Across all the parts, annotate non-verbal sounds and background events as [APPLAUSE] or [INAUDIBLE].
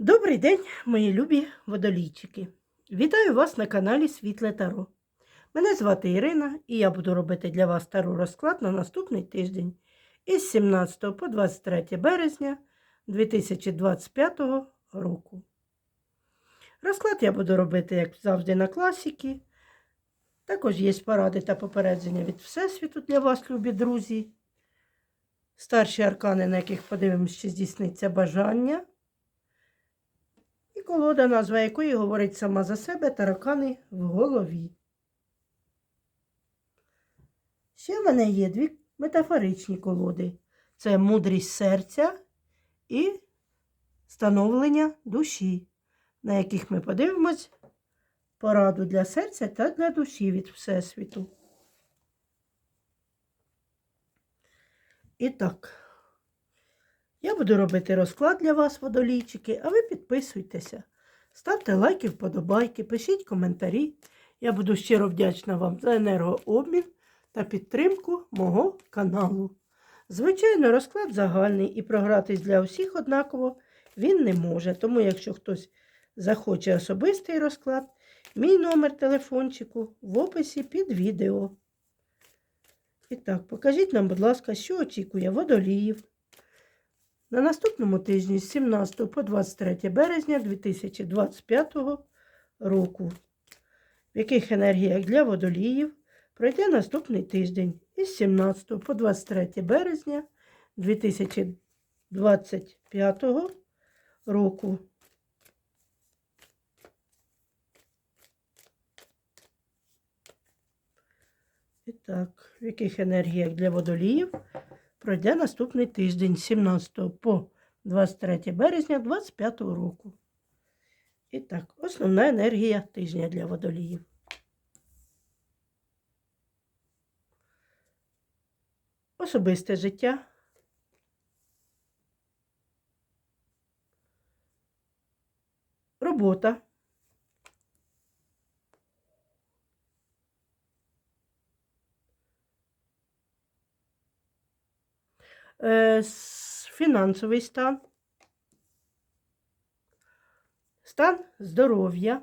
Добрий день, мої любі водолійчики! Вітаю вас на каналі Світле Таро. Мене звати Ірина і я буду робити для вас таро розклад на наступний тиждень із 17 по 23 березня 2025 року. Розклад я буду робити, як завжди, на класіки. Також є поради та попередження від Всесвіту для вас, любі друзі. Старші аркани, на яких подивимося, чи здійсниться бажання. І колода, назва якої говорить сама за себе таракани в голові. Ще в мене є дві метафоричні колоди. Це мудрість серця і становлення душі, на яких ми подивимось пораду для серця та для душі від Всесвіту. І так. Я буду робити розклад для вас, водолійчики, а ви підписуйтеся. Ставте лайки, вподобайки, пишіть коментарі. Я буду щиро вдячна вам за енергообмін та підтримку мого каналу. Звичайно, розклад загальний і програтись для усіх однаково він не може. Тому, якщо хтось захоче особистий розклад, мій номер телефончику в описі під відео. І так, покажіть нам, будь ласка, що очікує водоліїв. На наступному тижні з 17 по 23 березня 2025 року, в яких енергіях для водоліїв пройде наступний тиждень із 17 по 23 березня 2025 року. І так, в яких енергіях для водоліїв пройде наступний тиждень з 17 по 23 березня 2025 року. І так, основна енергія тижня для водоліїв. Особисте життя. Робота. Фінансовий стан, стан здоров'я,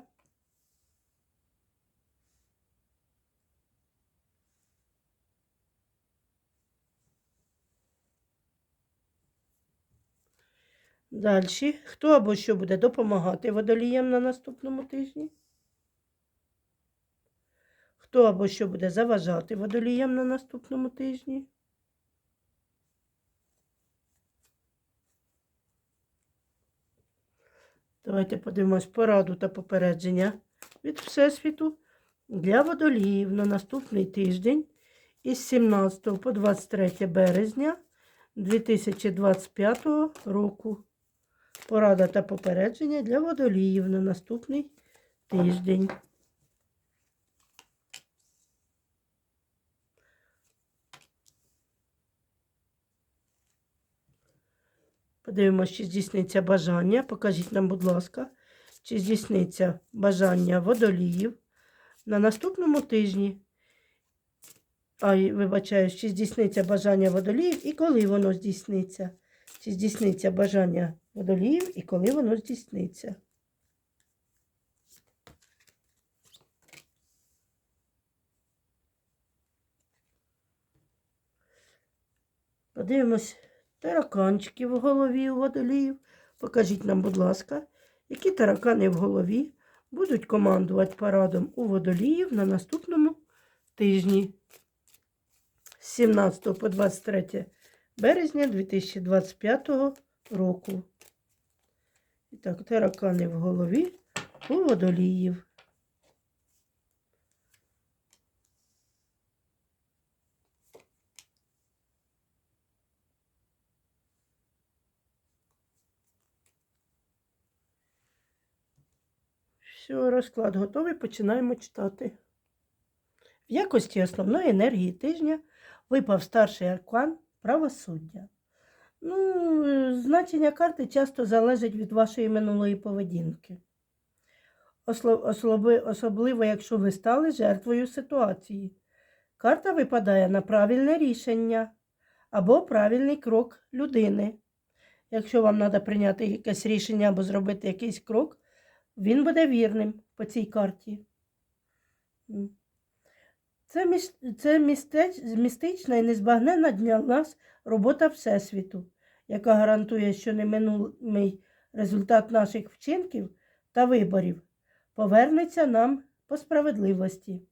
Далі, хто або що буде допомагати водоліям на наступному тижні? Хто або що буде заважати водоліям на наступному тижні? Давайте подивимось пораду та попередження від Всесвіту для водоліїв на наступний тиждень із 17 по 23 березня 2025 року. Порада та попередження для водоліїв на наступний тиждень. Подивимося, чи здійсниться бажання. Покажіть нам, будь ласка, чи здійсниться бажання водоліїв на наступному тижні. А, вибачаю, чи здійсниться бажання водоліїв і коли воно здійсниться. Чи здійсниться бажання водоліїв і коли воно здійсниться. Подивимось тараканчики в голові у водоліїв. Покажіть нам, будь ласка, які таракани в голові будуть командувати парадом у водоліїв на наступному тижні з 17 по 23 березня 2025 року. І так, таракани в голові у водоліїв. Все, розклад готовий, починаємо читати. В якості основної енергії тижня випав старший аркан правосуддя. Ну, значення карти часто залежить від вашої минулої поведінки. Особливо, якщо ви стали жертвою ситуації. Карта випадає на правильне рішення або правильний крок людини, якщо вам треба прийняти якесь рішення або зробити якийсь крок, він буде вірним по цій карті. Це, міс- це містеч, містична і незбагненна для нас робота Всесвіту, яка гарантує, що неминулий результат наших вчинків та виборів повернеться нам по справедливості.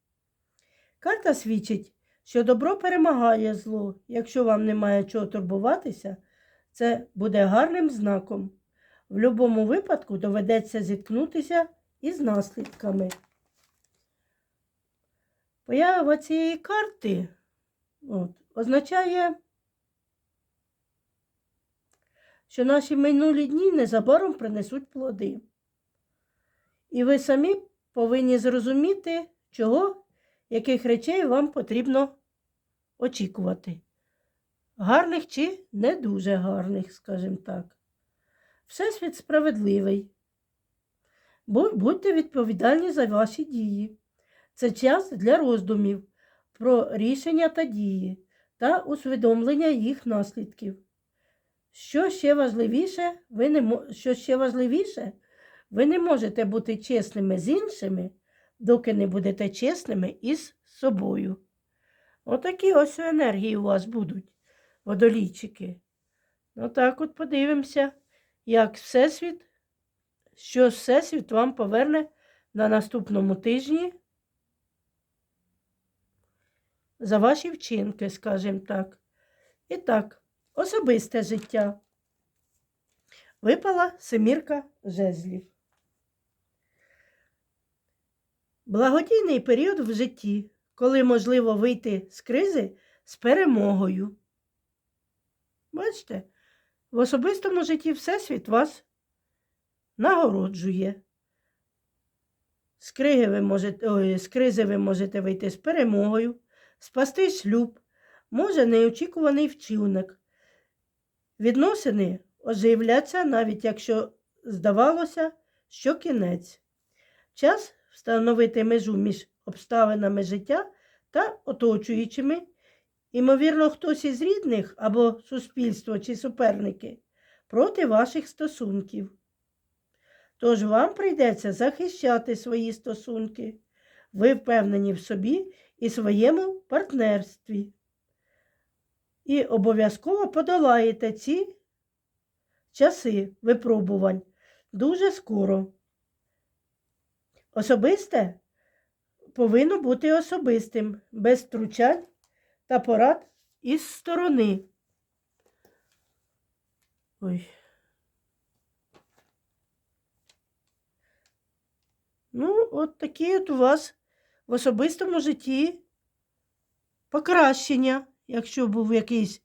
Карта свідчить, що добро перемагає зло. Якщо вам немає чого турбуватися, це буде гарним знаком. В будь-якому випадку доведеться зіткнутися із наслідками. Поява цієї карти от, означає, що наші минулі дні незабаром принесуть плоди. І ви самі повинні зрозуміти, чого, яких речей вам потрібно очікувати. Гарних чи не дуже гарних, скажімо так. Всесвіт справедливий. Будьте відповідальні за ваші дії. Це час для роздумів про рішення та дії та усвідомлення їх наслідків. Що ще важливіше, ви не, що ще важливіше, ви не можете бути чесними з іншими, доки не будете чесними із собою. Отакі ось енергії у вас будуть, водолійчики. Отак от подивимося, як Всесвіт, що Всесвіт вам поверне на наступному тижні за ваші вчинки, скажімо так. І так, особисте життя. Випала семірка жезлів. Благодійний період в житті, коли можливо вийти з кризи з перемогою. Бачите, в особистому житті Всесвіт вас нагороджує. З, криги ви можете, ой, з кризи ви можете вийти з перемогою, спасти шлюб, може неочікуваний вчинок. Відносини оживляться, навіть якщо здавалося, що кінець. Час встановити межу між обставинами життя та оточуючими. Імовірно, хтось із рідних або суспільство чи суперники проти ваших стосунків. Тож вам прийдеться захищати свої стосунки. Ви впевнені в собі і своєму партнерстві. І обов'язково подолаєте ці часи випробувань дуже скоро. Особисте повинно бути особистим, без втручань та порад із сторони. Ой. Ну, от такі от у вас в особистому житті покращення. Якщо був якийсь,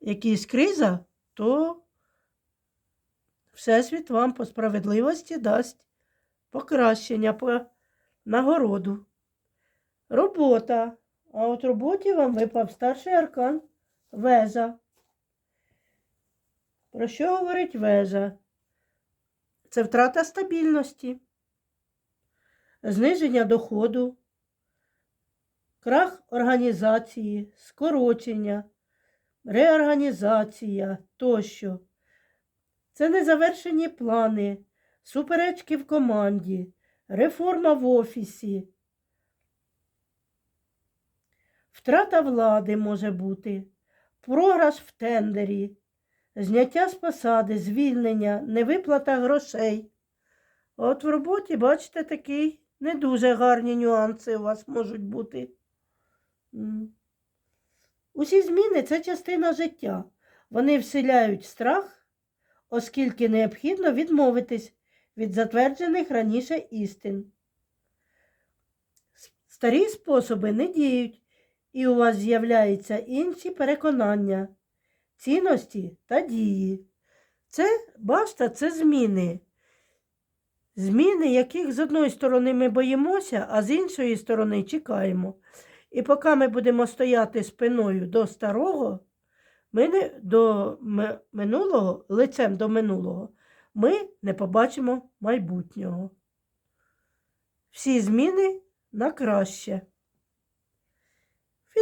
якийсь криза, то Всесвіт вам по справедливості дасть покращення по нагороду. Робота. А от роботі вам випав старший аркан вежа. Про що говорить вежа? Це втрата стабільності, зниження доходу, крах організації, скорочення, реорганізація тощо. Це незавершені плани, суперечки в команді, реформа в офісі. Втрата влади може бути, програш в тендері, зняття з посади, звільнення, невиплата грошей. От в роботі, бачите, такі не дуже гарні нюанси у вас можуть бути. Усі зміни це частина життя. Вони вселяють страх, оскільки необхідно відмовитись від затверджених раніше істин. Старі способи не діють, і у вас з'являються інші переконання, цінності та дії. Це, бачите, це зміни. Зміни, яких з одної сторони ми боїмося, а з іншої сторони чекаємо. І поки ми будемо стояти спиною до старого, ми не до минулого, лицем до минулого, ми не побачимо майбутнього. Всі зміни на краще.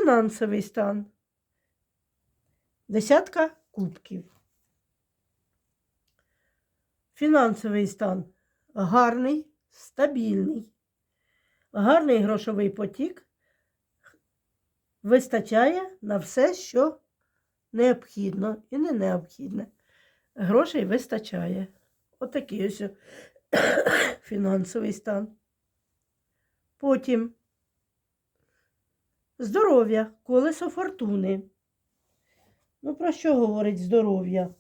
Фінансовий стан. Десятка кубків. Фінансовий стан гарний, стабільний. Гарний грошовий потік вистачає на все, що необхідно і не необхідне. Грошей вистачає. Отакий ось [COUGHS] фінансовий стан. Потім здоров'я, колесо фортуни. Ну, про що говорить здоров'я?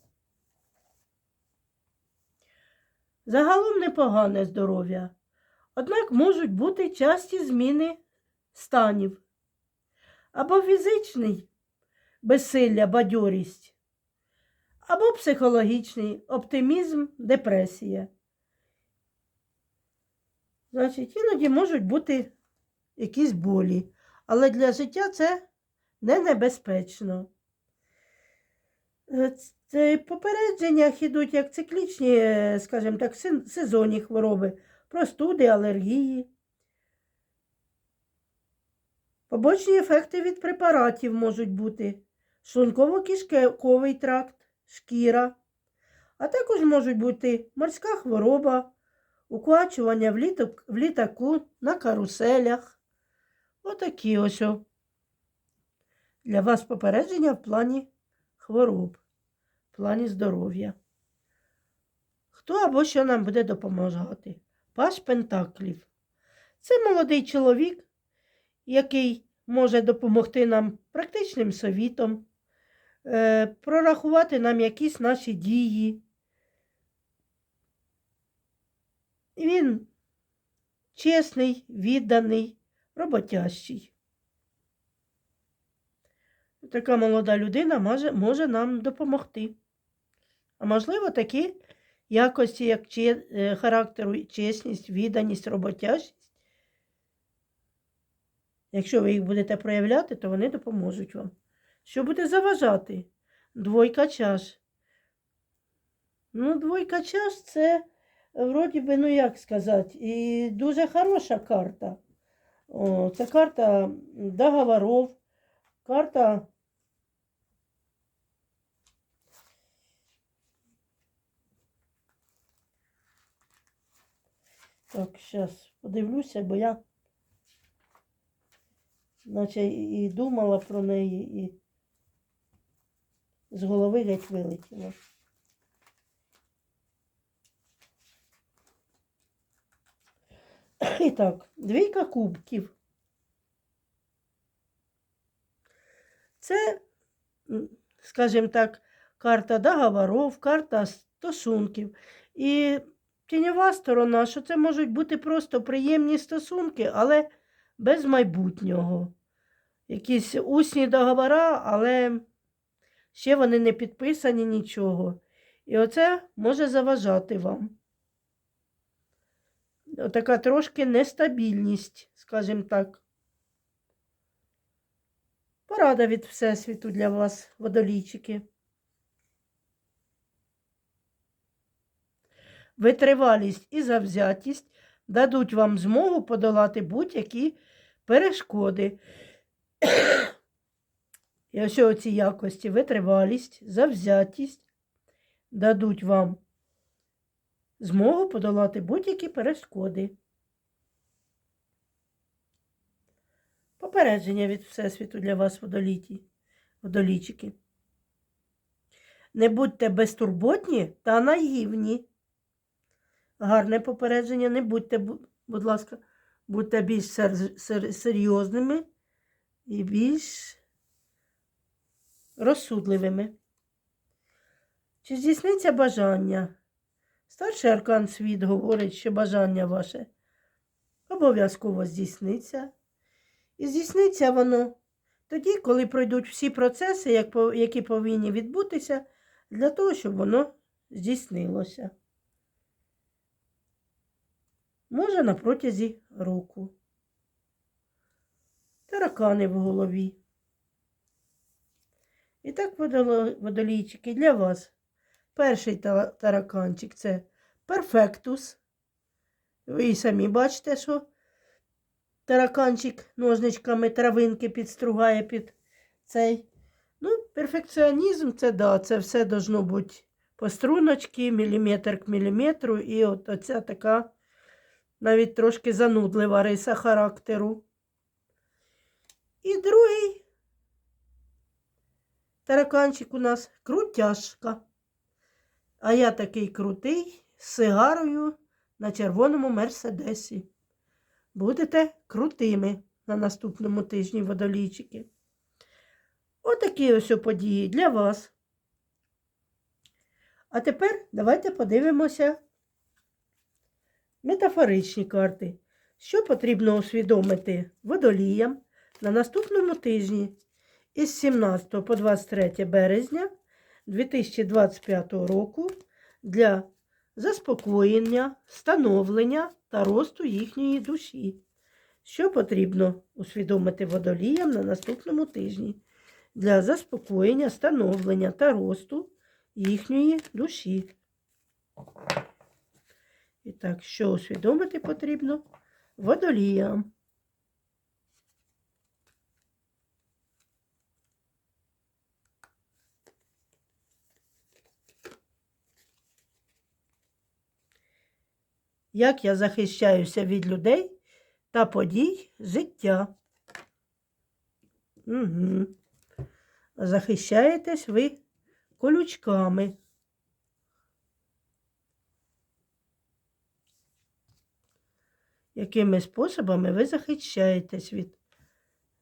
Загалом непогане здоров'я. Однак можуть бути часті зміни станів. Або фізичний безсилля, бадьорість, або психологічний оптимізм, депресія. Значить, іноді можуть бути якісь болі, але для життя це не небезпечно. Е, Це попередження ідуть як циклічні, е, скажімо так, сезонні хвороби, простуди, алергії. Побочні ефекти від препаратів можуть бути шлунково-кишковий тракт, шкіра, а також можуть бути морська хвороба, укачування в літаку, на каруселях. Отакі ось для вас попередження в плані хвороб, в плані здоров'я. Хто або що нам буде допомагати? Паш Пентаклів. Це молодий чоловік, який може допомогти нам практичним совітом, е, прорахувати нам якісь наші дії. Він чесний, відданий, роботящий. Така молода людина може, може нам допомогти. А можливо, такі якості, як че- е, характеру, чесність, відданість, роботящість. Якщо ви їх будете проявляти, то вони допоможуть вам. Що буде заважати? Двойка чаш. Ну, двойка чаш це, вроді би, ну як сказати, і дуже хороша карта. Це карта договоров, карта. Так, зараз подивлюся, бо я наче і думала про неї, і з голови геть вилетіла. І так, двійка кубків. Це, скажімо так, карта договорів, карта стосунків. І тіньова сторона, що це можуть бути просто приємні стосунки, але без майбутнього. Якісь усні договори, але ще вони не підписані нічого. І оце може заважати вам. Отака трошки нестабільність, скажімо так. Порада від Всесвіту для вас, водолійчики. Витривалість і завзятість дадуть вам змогу подолати будь-які перешкоди. І ось оці якості витривалість, завзятість дадуть вам змогу подолати будь-які перешкоди. Попередження від Всесвіту для вас, водоліті, водолічики. Не будьте безтурботні та наївні. Гарне попередження, не будьте, будь ласка, будьте більш сер- сер- серйозними і більш розсудливими. Чи здійсниться бажання? Старший аркан світ говорить, що бажання ваше обов'язково здійсниться. І здійсниться воно тоді, коли пройдуть всі процеси, які повинні відбутися, для того, щоб воно здійснилося. Може, на протязі року. Таракани в голові. І так, водолійчики, для вас. Перший та- тараканчик це перфектус. Ви самі бачите, що тараканчик ножничками травинки підстругає під цей. Ну, перфекціонізм це да, це все должно бути по струночці, міліметр к міліметру, і от оця така навіть трошки занудлива риса характеру. І другий тараканчик у нас крутяшка. А я такий крутий з сигарою на червоному мерседесі. Будете крутими на наступному тижні водолійчики. Отакі ось події для вас. А тепер давайте подивимося метафоричні карти. Що потрібно усвідомити водоліям на наступному тижні із 17 по 23 березня 2025 року для заспокоєння, становлення та росту їхньої душі. Що потрібно усвідомити водоліям на наступному тижні для заспокоєння, становлення та росту їхньої душі. І так, що усвідомити потрібно водоліям. Як я захищаюся від людей та подій життя. Угу. Захищаєтесь ви колючками. Якими способами ви захищаєтесь від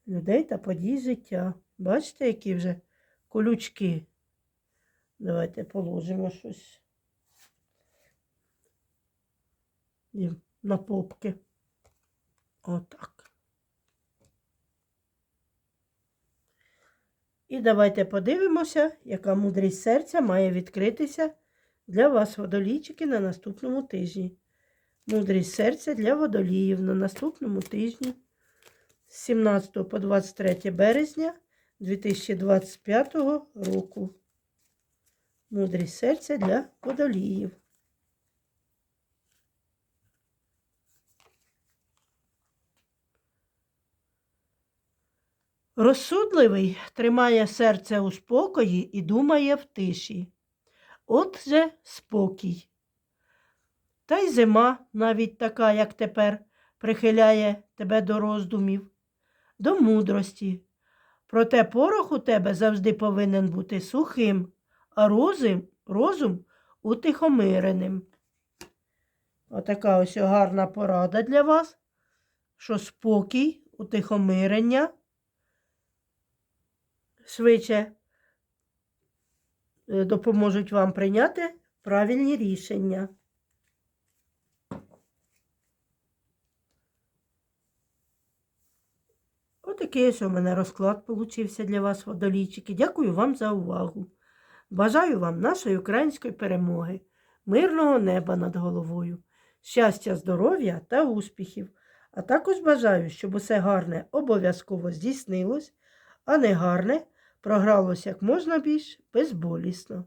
людей та подій життя? Бачите, які вже колючки? Давайте положимо щось. І на попки. Отак. І давайте подивимося, яка мудрість серця має відкритися для вас, водолійчики, на наступному тижні. Мудрість серця для водоліїв на наступному тижні з 17 по 23 березня 2025 року. Мудрість серця для водоліїв. Розсудливий тримає серце у спокої і думає в тиші. От же спокій. Та й зима, навіть така, як тепер, прихиляє тебе до роздумів, до мудрості. Проте порох у тебе завжди повинен бути сухим, а розум, розум утихомиреним. Отака ось гарна порада для вас, що спокій, утихомирення швидше е, допоможуть вам прийняти правильні рішення. Отакий ось у мене розклад получився для вас, водолійчики. Дякую вам за увагу. Бажаю вам нашої української перемоги, мирного неба над головою, щастя, здоров'я та успіхів. А також бажаю, щоб усе гарне обов'язково здійснилось, а не гарне програлось як можна більш безболісно.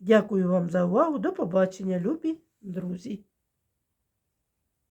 Дякую вам за увагу. До побачення, любі друзі!